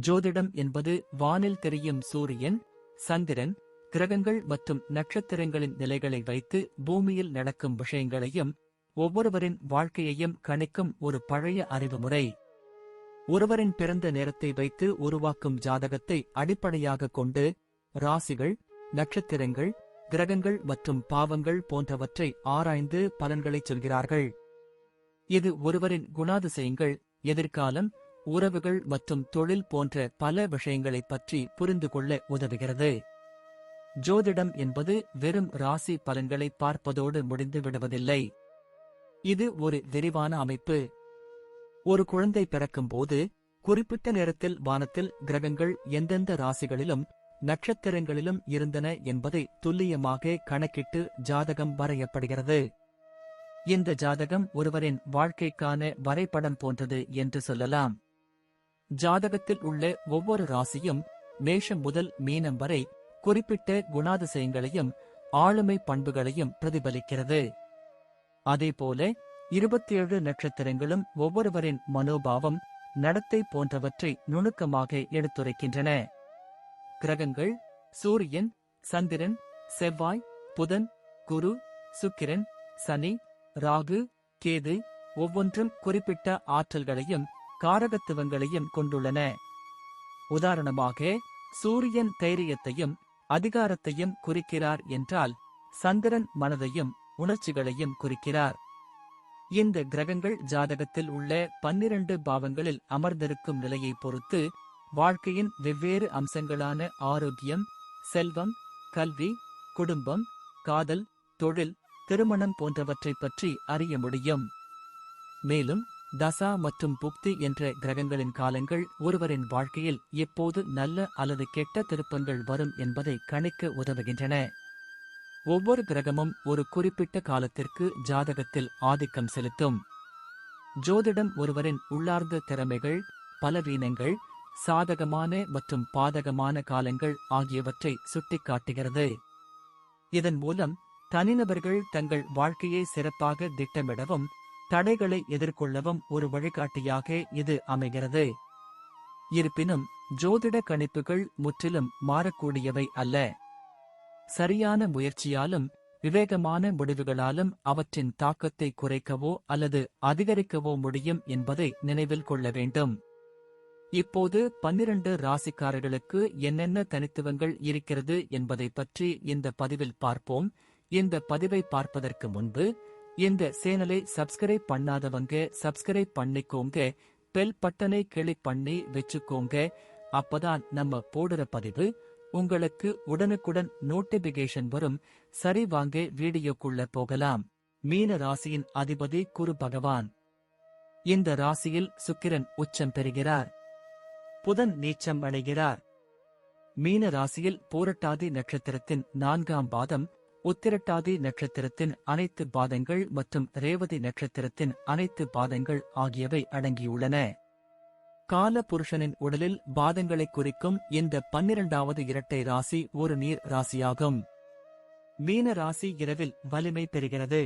ஜோதிடம் என்பது வானில் தெரியும் சூரியன் சந்திரன் கிரகங்கள் மற்றும் நட்சத்திரங்களின் நிலைகளை வைத்து பூமியில் நடக்கும் விஷயங்களையும் ஒவ்வொருவரின் வாழ்க்கையையும் கணிக்கும் ஒரு பழைய அறிவுமுறை ஒருவரின் பிறந்த நேரத்தை வைத்து உருவாக்கும் ஜாதகத்தை அடிப்படையாக கொண்டு ராசிகள் நட்சத்திரங்கள் கிரகங்கள் மற்றும் பாவங்கள் போன்றவற்றை ஆராய்ந்து பலன்களைச் சொல்கிறார்கள். இது ஒருவரின் குணாதிசயங்கள் எதிர்காலம் உறவுகள் மற்றும் தொழில் போன்ற பல விஷயங்களைப் பற்றி புரிந்து கொள்ள உதவுகிறது. ஜோதிடம் என்பது வெறும் ராசி பலன்களை பார்ப்பதோடு முடிந்து விடுவதில்லை. இது ஒரு விரிவான அமைப்பு. ஒரு குழந்தை பிறக்கும்போது குறிப்பிட்ட நேரத்தில் வானத்தில் கிரகங்கள் எந்தெந்த ராசிகளிலும் நட்சத்திரங்களிலும் இருந்தன என்பதை துல்லியமாக கணக்கிட்டு ஜாதகம் வரையப்படுகிறது. இந்த ஜாதகம் ஒருவரின் வாழ்க்கைக்கான வரைபடம் போன்றது என்று சொல்லலாம். ஜாதகத்தில் உள்ள ஒவ்வொரு ராசியும் மேஷம் முதல் மீனம் வரை குறிப்பிட்ட குணாதிசயங்களையும் ஆளுமை பண்புகளையும் பிரதிபலிக்கிறது. அதேபோல இருபத்தேழு நட்சத்திரங்களும் ஒவ்வொருவரின் மனோபாவம் நடத்தை போன்றவற்றை நுணுக்கமாக எடுத்துரைக்கின்றன. கிரகங்கள் சூரியன் சந்திரன் செவ்வாய் புதன் குரு சுக்கிரன் சனி ராகு கேது ஒவ்வொன்றும் குறிப்பிட்ட ஆற்றல்களையும் காரகத்துவங்களையும் கொண்டுள்ளன. உதாரணமாக சூரியன் தைரியத்தையும் அதிகாரத்தையும் குறிக்கிறார் என்றால் சந்திரன் மனதையும் உணர்ச்சிகளையும் குறிக்கிறார். இந்த கிரகங்கள் ஜாதகத்தில் உள்ள பன்னிரண்டு பாவங்களில் அமர்ந்திருக்கும் நிலையை பொறுத்து வாழ்க்கையின் வெவ்வேறு அம்சங்களான ஆரோக்கியம் செல்வம் கல்வி குடும்பம் காதல் தொழில் திருமணம் போன்றவற்றைப் பற்றி அறிய முடியும். மேலும் தசா மற்றும் புக்தி என்ற கிரகங்களின் காலங்கள் ஒருவரின் வாழ்க்கையில் எப்போது நல்ல அல்லது கெட்ட திருப்பங்கள் வரும் என்பதை கணிக்க உதவுகின்றன. ஒவ்வொரு கிரகமும் ஒரு குறிப்பிட்ட காலத்திற்கு ஜாதகத்தில் ஆதிக்கம் செலுத்தும். ஜோதிடம் ஒருவரின் உள்ளார்ந்த திறமைகள் பலவீனங்கள் சாதகமான மற்றும் பாதகமான காலங்கள் ஆகியவற்றை சுட்டிக்காட்டுகிறது. இதன் மூலம் தனிநபர்கள் தங்கள் வாழ்க்கையை சிறப்பாக திட்டமிடவும் தடைகளை எதிர்கொள்ளவும் ஒரு வழிகாட்டியாக இது அமைகிறது. இருப்பினும் ஜோதிட கணிப்புகள் முற்றிலும் மாறக்கூடியவை அல்ல. சரியான முயற்சியாலும் விவேகமான முடிவுகளாலும் அவற்றின் தாக்கத்தை குறைக்கவோ அல்லது அதிகரிக்கவோ முடியும் என்பதை நினைவில் கொள்ள வேண்டும். இப்போது பன்னிரண்டு ராசிக்காரர்களுக்கு என்னென்ன தனித்துவங்கள் இருக்கிறது என்பதை பற்றி இந்த பதிவில் பார்ப்போம். இந்த பதிவை பார்ப்பதற்கு முன்பு இந்த சேனலை சப்ஸ்கிரைப் பண்ணாதவங்க சப்ஸ்கிரைப் பண்ணிக்கோங்க. பெல் பட்டனை கிளிக் பண்ணி வச்சுக்கோங்க. அப்பதான் நம்ம போடுற பதிவு உங்களுக்கு உடனுக்குடன் நோட்டிபிகேஷன் வரும். சரி வாங்க வீடியோக்குள்ள போகலாம். மீன ராசியின் அதிபதி குரு பகவான். இந்த ராசியில் சுக்கிரன் உச்சம் பெறுகிறார். புதன் நீச்சம் அடைகிறார். மீன ராசியில் போரட்டாதி நட்சத்திரத்தின் நான்காம் பாதம் உத்திரட்டாதி நட்சத்திரத்தின் அனைத்து பாதங்கள் மற்றும் ரேவதி நட்சத்திரத்தின் அனைத்து பாதங்கள் ஆகியவை அடங்கியுள்ளன. கால புருஷனின் உடலில் பாதங்களை குறிக்கும் இந்த பன்னிரண்டாவது இரட்டை ராசி ஒரு நீர் ராசியாகும். மீன ராசி இரவில் வலிமை பெறுகிறது.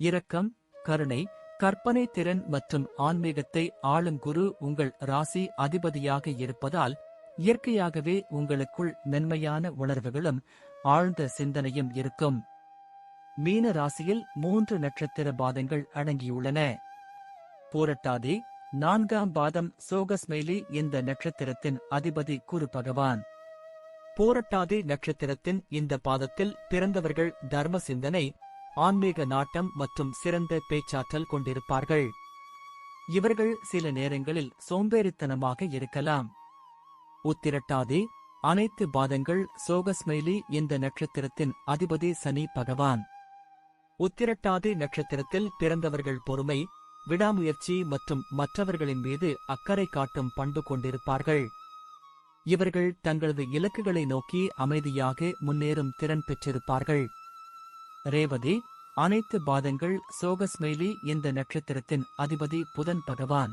இரக்கம் கருணை கற்பனை திறன் மற்றும் ஆன்மீகத்தை ஆளும் குரு உங்கள் ராசி அதிபதியாக இருப்பதால் இயற்கையாகவே உங்களுக்குள் மென்மையான உணர்வுகளும் ஆழ்ந்த சிந்தனையும் இருக்கும். மீன ராசியில் மூன்று நட்சத்திர பாதங்கள் அடங்கியுள்ளன. பூரட்டாதி நான்காம் பாதம் சோகஸ்மெய்லி இந்த நட்சத்திரத்தின் அதிபதி குரு பகவான். பூரட்டாதி நட்சத்திரத்தின் இந்த பாதத்தில் பிறந்தவர்கள் தர்ம சிந்தனை ஆன்மீக நாட்டம் மற்றும் சிறந்த பேச்சாற்றல் கொண்டிருப்பார்கள். இவர்கள் சில நேரங்களில் சோம்பேறித்தனமாக இருக்கலாம். உத்திரட்டாதி அனைத்து பாதங்கள் சோகஸ்மைலி இந்த நட்சத்திரத்தின் அதிபதி சனி பகவான். உத்திரட்டாதி நட்சத்திரத்தில் பிறந்தவர்கள் பொறுமை விடாமுயற்சி மற்றும் மற்றவர்களின் மீது அக்கறை காட்டும் பண்பு கொண்டிருப்பார்கள். இவர்கள் தங்களது இலக்குகளை நோக்கி அமைதியாக முன்னேறும் திறன் பெற்றிருப்பார்கள். ரேவதி அனைத்து பாதங்கள் சோகஸ்மெய்லி இந்த நட்சத்திரத்தின் அதிபதி புதன் பகவான்.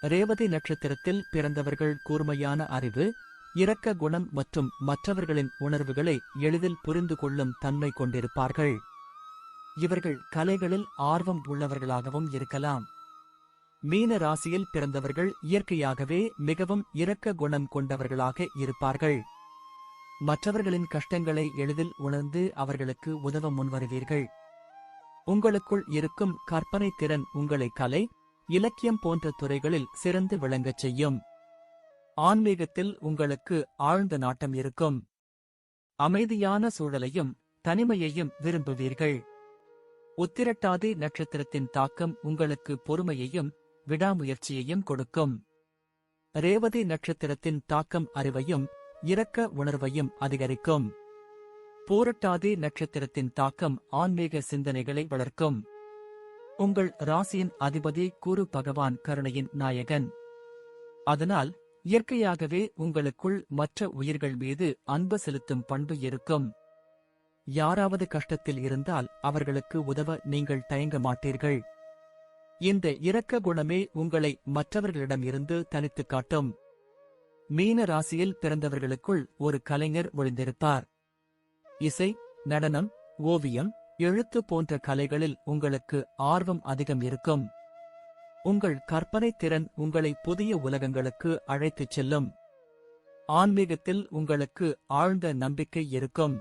ரேவதி நட்சத்திரத்தில் பிறந்தவர்கள் கூர்மையான அறிவு இரக்க குணம் மற்றும் மற்றவர்களின் உணர்வுகளை எளிதில் புரிந்து கொள்ளும் தன்மை கொண்டிருப்பார்கள். இவர்கள் கலைகளில் ஆர்வம் உள்ளவர்களாகவும் இருக்கலாம். மீன ராசியில் பிறந்தவர்கள் இயற்கையாகவே மிகவும் இரக்க குணம் கொண்டவர்களாக இருப்பார்கள். மற்றவர்களின் கஷ்டங்களை எளிதில் உணர்ந்து அவர்களுக்கு உதவ முன்வருவீர்கள். உங்களுக்குள் இருக்கும் கற்பனை திறன் உங்களை கலை இலக்கியம் போன்ற துறைகளில் சிறந்து விளங்கச் செய்யும். ஆன்மீகத்தில் உங்களுக்கு ஆழ்ந்த நாட்டம் இருக்கும். அமைதியான சூழலையும் தனிமையையும் விரும்புவீர்கள். உத்திரட்டாதி நட்சத்திரத்தின் தாக்கம் உங்களுக்கு பொறுமையையும் விடாமுயற்சியையும் கொடுக்கும். ரேவதி நட்சத்திரத்தின் தாக்கம் அறிவையும் இரக்க உணர்வையும் அதிகரிக்கும். பூரட்டாதி நட்சத்திரத்தின் தாக்கம் ஆன்மீக சிந்தனைகளை வளர்க்கும். உங்கள் ராசியின் அதிபதி குரு பகவான் கருணையின் நாயகன். அதனால் இயற்கையாகவே உங்களுக்குள் மற்ற உயிர்கள் மீது அன்பு செலுத்தும் பண்பு இருக்கும். யாராவது கஷ்டத்தில் இருந்தால் அவர்களுக்கு உதவ நீங்கள் தயங்க மாட்டீர்கள். இந்த இரக்க குணமே உங்களை மற்றவர்களிடமிருந்து தனித்துக் காட்டும். மீன ராசியில் பிறந்தவர்களுக்குள் ஒரு கலைஞர் ஒளிந்திருப்பார். இசை நடனம் ஓவியம் எழுத்து போன்ற கலைகளில் உங்களுக்கு ஆர்வம் அதிகம் இருக்கும். உங்கள் கற்பனை திறன் உங்களை புதிய உலகங்களுக்கு அழைத்துச் செல்லும். ஆன்மீகத்தில் உங்களுக்கு ஆழ்ந்த நம்பிக்கை இருக்கும்.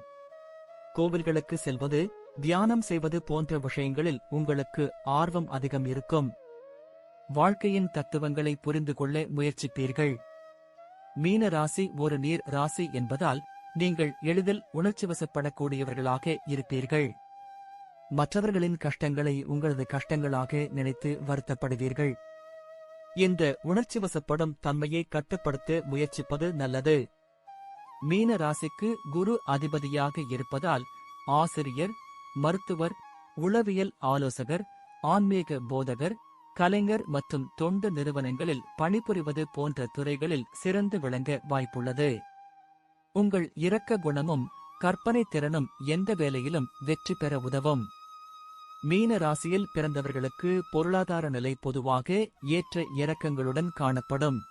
கோவில்களுக்கு செல்வது தியானம் செய்வது போன்ற விஷயங்களில் உங்களுக்கு ஆர்வம் அதிகம் இருக்கும். வாழ்க்கையின் தத்துவங்களை புரிந்து கொள்ள முயற்சிப்பீர்கள். மீன ராசி ஒரு நீர் ராசி என்பதால் நீங்கள் எளிதில் உணர்ச்சிவசப்படக்கூடியவர்களாக இருப்பீர்கள். மற்றவர்களின் கஷ்டங்களை உங்களது கஷ்டங்களாக நினைத்து வருத்தப்படுவீர்கள். இந்த உணர்ச்சிவசப்படும் தன்மையை கட்டுப்படுத்த முயற்சிப்பது நல்லது. மீன ராசிக்கு குரு அதிபதியாக இருப்பதால் ஆசிரியர் மருத்துவர் உளவியல் ஆலோசகர் ஆன்மீக போதகர் கலைஞர் மற்றும் தொண்டு நிறுவனங்களில் பணிபுரிவது போன்ற துறைகளில் சிறந்து விளங்க வாய்ப்புள்ளது. உங்கள் இரக்க குணமும் கற்பனை திறனும் எந்த வேலையிலும் வெற்றி பெற உதவும். மீன ராசியில் பிறந்தவர்களுக்கு பொருளாதார நிலை பொதுவாக ஏற்ற இறக்கங்களுடன் காணப்படும்.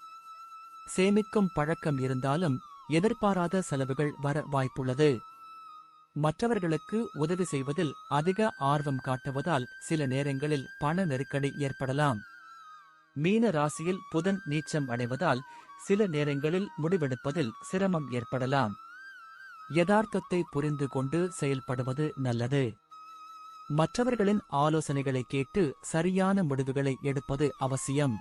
சேமிக்கும் பழக்கம் இருந்தாலும் எதிர்பாராத செலவுகள் வர வாய்ப்புள்ளது. மற்றவர்களுக்கு உதவி செய்வதில் அதிக ஆர்வம் காட்டுவதால் சில நேரங்களில் பண நெருக்கடி ஏற்படலாம். மீன ராசியில் புதன் நீச்சம் அடைவதால் சில நேரங்களில் முடிவெடுப்பதில் சிரமம் ஏற்படலாம். யதார்த்தத்தை புரிந்து கொண்டு செயல்படுவது நல்லது. மற்றவர்களின் ஆலோசனைகளை கேட்டு சரியான முடிவுகளை எடுப்பது அவசியம்.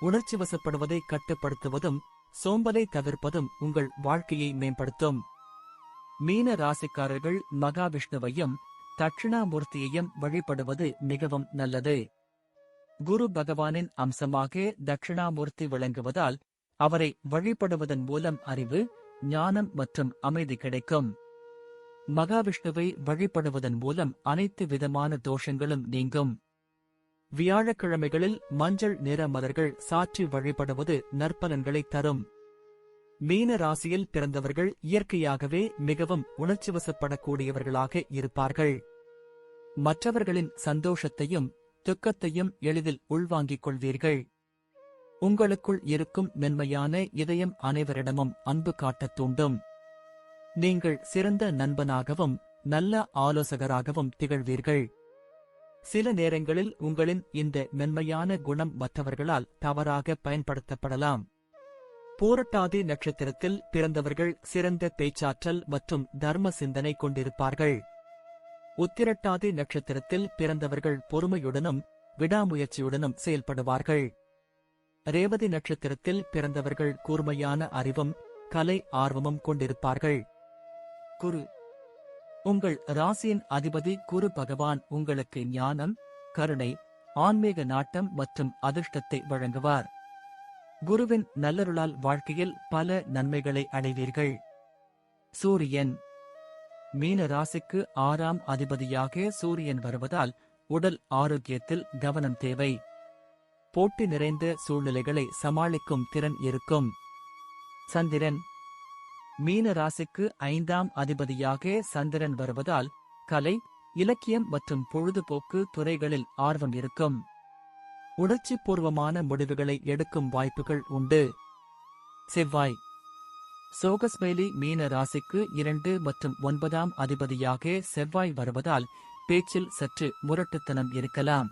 உணர்ச்சி வசப்படுவதை கட்டுப்படுத்துவதும் சோம்பலை தவிர்ப்பதும் உங்கள் வாழ்க்கையை மேம்படுத்தும். மீன ராசிக்காரர்கள் மகாவிஷ்ணுவையும் தட்சிணாமூர்த்தியையும் வழிபடுவது மிகவும் நல்லது. குரு பகவானின் அம்சமாக தட்சிணாமூர்த்தி விளங்குவதால் அவரை வழிபடுவதன் மூலம் அறிவு ஞானம் மற்றும் அமைதி கிடைக்கும். மகாவிஷ்ணுவை வழிபடுவதன் மூலம் அனைத்து விதமான தோஷங்களும் நீங்கும். வியாழக்கிழமைகளில் மஞ்சள் நிற மலர்கள் சாற்றி வழிபடுவது நற்பலன்களை தரும். மீன ராசியில் பிறந்தவர்கள் இயற்கையாகவே மிகவும் உணர்ச்சிவசப்படக்கூடியவர்களாக இருப்பார்கள். மற்றவர்களின் சந்தோஷத்தையும் துக்கத்தையும் எளிதில் உள்வாங்கிக் கொள்வீர்கள். உங்களுக்குள் இருக்கும் மென்மையான இதயம் அனைவரிடமும் அன்பு காட்டத் தூண்டும். நீங்கள் சிறந்த நண்பனாகவும் நல்ல ஆலோசகராகவும் திகழ்வீர்கள். சில நேரங்களில் உங்களின் இந்த மென்மையான குணம் மற்றவர்களால் தவறாக பயன்படுத்தப்படலாம். பூரட்டாதி நட்சத்திரத்தில் பிறந்தவர்கள் சிறந்த பேச்சாற்றல் மற்றும் தர்ம சிந்தனை கொண்டிருப்பார்கள். உத்திரட்டாதி நட்சத்திரத்தில் பிறந்தவர்கள் பொறுமையுடனும் விடாமுயற்சியுடனும் செயல்படுவார்கள். ரேவதி நட்சத்திரத்தில் பிறந்தவர்கள் கூர்மையான அறிவும் கலை ஆர்வமும் கொண்டிருப்பார்கள். குரு. உங்கள் ராசியின் அதிபதி குரு பகவான் உங்களுக்கு ஞானம் கருணை ஆன்மீக நாட்டம் மற்றும் அதிர்ஷ்டத்தை வழங்குவார். குருவின் நல்லருளால் வாழ்க்கையில் பல நன்மைகளை அடைவீர்கள். சூரியன். மீன ராசிக்கு ஆறாம் அதிபதியாக சூரியன் வருவதால் உடல் ஆரோக்கியத்தில் கவனம் தேவை. போட்டி நிறைந்த சூழ்நிலைகளை சமாளிக்கும் திறன் இருக்கும். சந்திரன். மீன ராசிக்கு ஐந்தாம் அதிபதியாக சந்திரன் வருவதால் கலை இலக்கியம் மற்றும் பொழுதுபோக்கு துறைகளில் ஆர்வம் இருக்கும். உணர்ச்சி பூர்வமான முடிவுகளை எடுக்கும் வாய்ப்புகள் உண்டு. செவ்வாய். சோகஸ்மைலி மீன ராசிக்கு இரண்டு மற்றும் ஒன்பதாம் அதிபதியாக செவ்வாய் வருவதால் பேச்சில் சற்று முரட்டுத்தனம் இருக்கலாம்.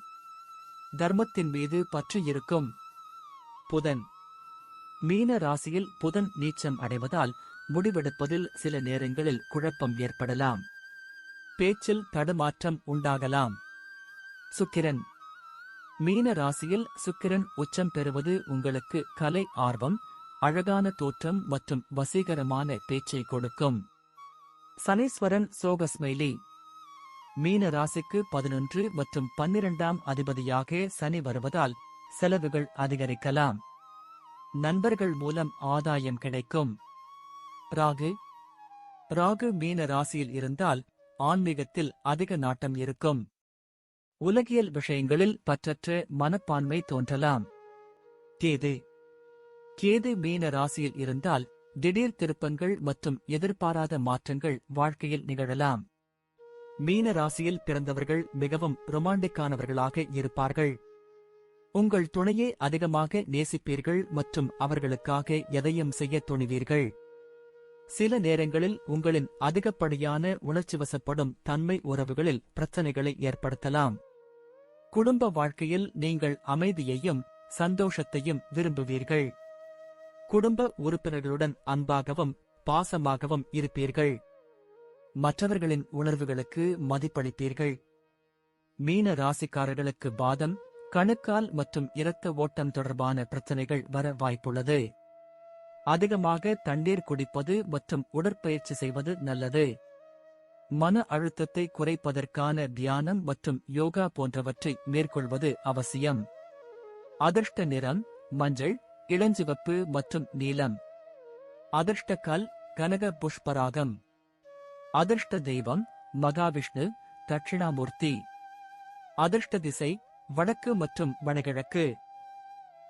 தர்மத்தின் மீது பற்று இருக்கும். புதன். மீன ராசியில் புதன் நீச்சம் அடைவதால் முடிவெடுப்பதில் சில நேரங்களில் குழப்பம் ஏற்படலாம். பேச்சில் தடுமாற்றம் உண்டாகலாம். சுக்கிரன். மீன ராசியில் சுக்கிரன் உச்சம் பெறுவது உங்களுக்கு கலை ஆர்வம் அழகான தோற்றம் மற்றும் வசீகரமான பேச்சை கொடுக்கும். சனீஸ்வரன் சோகஸ்மைலி. மீன ராசிக்கு பதினொன்று மற்றும் பன்னிரண்டாம் அதிபதியாக சனி வருவதால் செலவுகள் அதிகரிக்கலாம். நண்பர்கள் மூலம் ஆதாயம் கிடைக்கும். ராகு. ராகு மீன ராசியில் இருந்தால் ஆன்மீகத்தில் அதிக நாட்டம் இருக்கும். உலகியல் விஷயங்களில் பற்றற்ற மனப்பான்மை தோன்றலாம். கேது. கேது மீன ராசியில் இருந்தால் திடீர் திருப்பங்கள் மற்றும் எதிர்பாராத மாற்றங்கள் வாழ்க்கையில் நிகழலாம். மீன ராசியில் பிறந்தவர்கள் மிகவும் ரொமாண்டிக்கானவர்களாக இருப்பார்கள். உங்கள் துணையை அதிகமாக நேசிப்பீர்கள் மற்றும் அவர்களுக்காக எதையும் செய்ய துணிவீர்கள். சில நேரங்களில் உங்களின் அதிகப்படியான உணர்ச்சிவசப்படும் தன்மை உறவுகளில் பிரச்சனைகளை ஏற்படுத்தலாம். குடும்ப வாழ்க்கையில் நீங்கள் அமைதியையும் சந்தோஷத்தையும் விரும்புவீர்கள். குடும்ப உறுப்பினர்களுடன் அன்பாகவும் பாசமாகவும் இருப்பீர்கள். மற்றவர்களின் உணர்வுகளுக்கு மதிப்பளிப்பீர்கள். மீன ராசிக்காரர்களுக்கு வாதம் கணுக்கால் மற்றும் இரத்த ஓட்டம் தொடர்பான பிரச்சனைகள் வர வாய்ப்புள்ளது. அதிகமாக தண்ணீர் குடிப்பது மற்றும் உடற்பயிற்சி செய்வது நல்லது. மன அழுத்தத்தை குறைப்பதற்கான தியானம் மற்றும் யோகா போன்றவற்றை மேற்கொள்வது அவசியம். அதிர்ஷ்ட நிறம் மஞ்சள் இளஞ்சிவப்பு மற்றும் நீலம். அதிர்ஷ்ட கல் கனக புஷ்பராகம். அதிர்ஷ்ட தெய்வம் மகாவிஷ்ணு தட்சிணாமூர்த்தி. அதிர்ஷ்ட திசை வடக்கு மற்றும் வடகிழக்கு.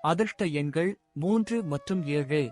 அதிர்ஷ்ட எண்கள் மூன்று மற்றும் ஏழு.